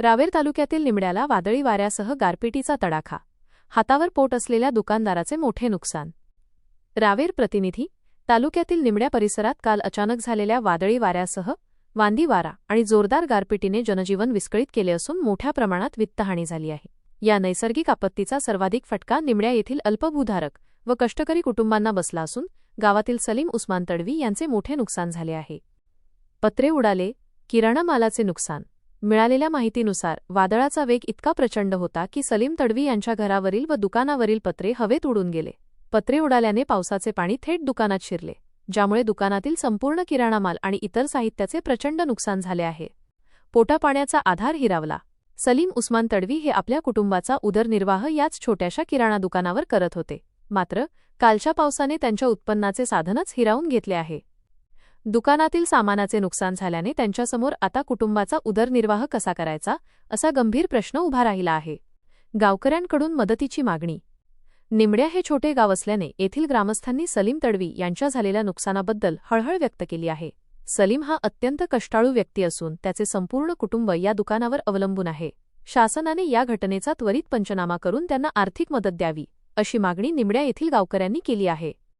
रावेर तालुक्यातील निमड्याला वादळी वाऱ्यासह गारपिटीचा तडाखा. हातावर पोट असलेल्या दुकानदाराचे मोठे नुकसान. रावेर प्रतिनिधी तालुक्यातील निमड्या परिसरात काल अचानक झालेल्या वादळी वाऱ्यासह वांदी वारा आणि जोरदार गारपिटीने जनजीवन विस्कळीत केले असून मोठ्या प्रमाणात वित्तहानी झाली आहे. या नैसर्गिक आपत्तीचा सर्वाधिक फटका निमड्या येथील अल्पभूधारक व कष्टकरी कुटुंबांना बसला असून गावातील सलीम उस्मान तडवी यांचे मोठे नुकसान झाले आहे. पत्रे उडाले किराणा मालाचे नुकसान. मिळालेल्या माहितीनुसार वादळाचा वेग इतका प्रचंड होता की सलीम तडवी यांच्या घरावरील व दुकानावरील पत्रे हवेत उडून गेले. पत्रे उडाल्याने पावसाचे पाणी थेट दुकानात शिरले ज्यामुळे दुकानातील संपूर्ण किराणा माल आणि इतर साहित्याचे प्रचंड नुकसान झाले आहे. पोटापाण्याचा आधार हिरावला. सलीम उस्मान तडवी हे आपल्या कुटुंबाचा उदरनिर्वाह याच छोट्याशा किराणा दुकानावर करत होते. मात्र कालच्या पावसाने त्यांच्या उत्पन्नाचे साधनच हिरावून घेतले आहे. दुकानातील सामानाचे नुकसान झाल्याने त्यांच्यासमोर आता कुटुंबाचा उदरनिर्वाह कसा करायचा असा गंभीर प्रश्न उभा राहिला आहे. गावकऱ्यांकडून मदतीची मागणी. निमड्या हे छोटे गाव असल्याने येथील ग्रामस्थांनी सलीम तडवी यांच्या झालेल्या नुकसानाबद्दल हळहळ व्यक्त केली आहे. सलीम हा अत्यंत कष्टाळू व्यक्ती असून त्याचे संपूर्ण कुटुंब या दुकानावर अवलंबून आहे. शासनाने या घटनेचा त्वरित पंचनामा करून त्यांना आर्थिक मदत द्यावी अशी मागणी निमड्या येथील गावकऱ्यांनी केली आहे.